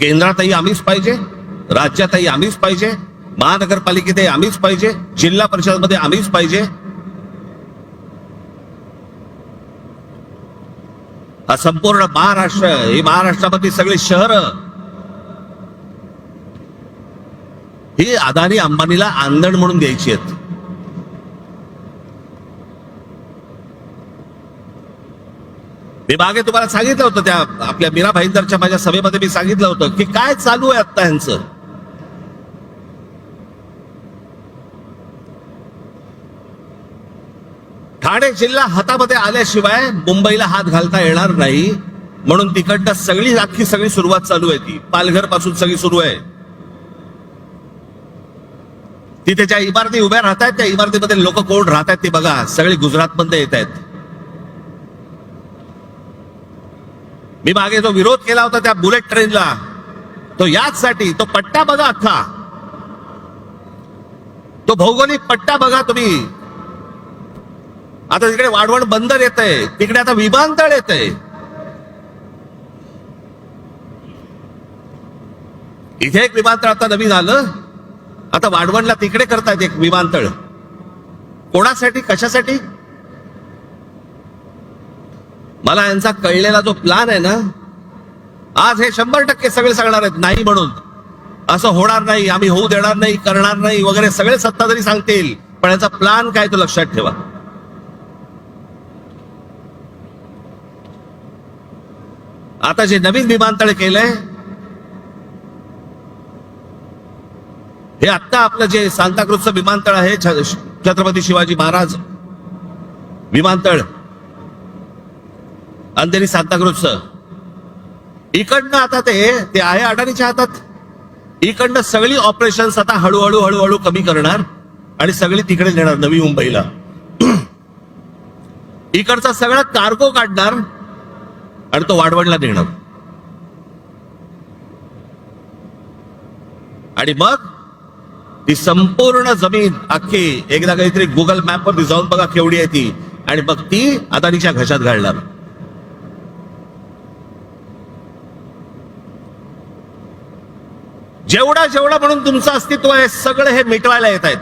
केंद्रातही आम्हीच पाहिजे राज्यातही आम्हीच पाहिजे महानगरपालिकेतही आम्हीच पाहिजे जिल्हा परिषदमध्ये आम्हीच पाहिजे. हा संपूर्ण महाराष्ट्र ही महाराष्ट्रामधली सगळी शहर. ही अदानी अंबानीला आंदण म्हणून द्यायची आहेत. मी मागे तुम्हाला सांगितलं होतं त्या आपल्या मीरा भाईंदरच्या माझ्या सभेमध्ये मी सांगितलं होतं की काय चालू आहे आता यांचं ठाणे जिल्हा हातामध्ये आल्याशिवाय मुंबईला हात घालता येणार नाही. म्हणून तिकडनं सगळी अख्खी सगळी सुरुवात चालू आहे ती. पालघरपासून सगळी सुरू आहे. तिथे ज्या इमारती उभ्या राहत आहेत त्या इमारतीमध्ये लोक कोण राहत आहेत ते बघा. सगळे गुजरातमध्ये येत आहेत मी मागे जो विरोध केला होता त्या बुलेट ट्रेनला तो याचसाठी तो पट्टा बघा अख्खा. तो भौगोलिक पट्टा बघा तुम्ही. आता तिकडे वाढवण बंदर येत आहे तिकडे आता विमानतळ येत आहे इथे एक विमानतळ आता नवीन आलं. आता वाढवणला तिकडे करतायत एक विमानतळ. कोणासाठी? कशासाठी? मला यांचा कळलेला जो प्लान आहे ना आज हे शंभर टक्के सगळे सांगणार आहेत नाही म्हणून. असं होणार नाही आम्ही होऊ देणार नाही करणार नाही वगैरे सगळे सत्ताधारी सांगतील पण याचा प्लान काय तो लक्षात ठेवा. आता जे नवीन विमानतळ केलंय हे आत्ता आपलं जे सांताक्रुजचं विमानतळ आहे छ- छत्रपती शिवाजी महाराज विमानतळ अंधेरी सांताक्रूजचं इकडनं आता ते ते आहे अडाणीच्या हातात. इकडनं सगळी ऑपरेशन्स आता हळूहळू हळूहळू कमी करणार आणि सगळी तिकडे नेणार नवी मुंबईला. इकडचा सगळा कार्गो काढणार आणि तो वाढवणला देणार. आणि मग ती संपूर्ण जमीन अख्खी एकदा काहीतरी गुगल मॅप वरती जाऊन बघा केवढी आहे ती. आणि मग ती अदानीच्या घशात घालणार. जेवढा जेवढा म्हणून तुमचं अस्तित्व आहे सगळं हे मिटवायला येत आहेत.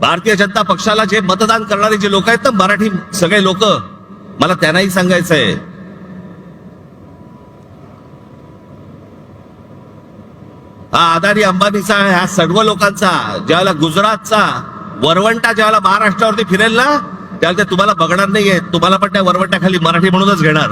भारतीय जनता पक्षाला जे मतदान करणारे जे लोक आहेत ना मराठी सगळे लोक मला त्यांनाही सांगायचं आहे हा आदारी अंबानीचा ह्या सर्व लोकांचा ज्यावेळेला गुजरातचा वरवंटा ज्यावेळेला महाराष्ट्रावरती फिरेल ना त्यावेळेला ते तुम्हाला बघणार नाहीये. तुम्हाला पण त्या वरवंटाखाली मराठी म्हणूनच घेणार.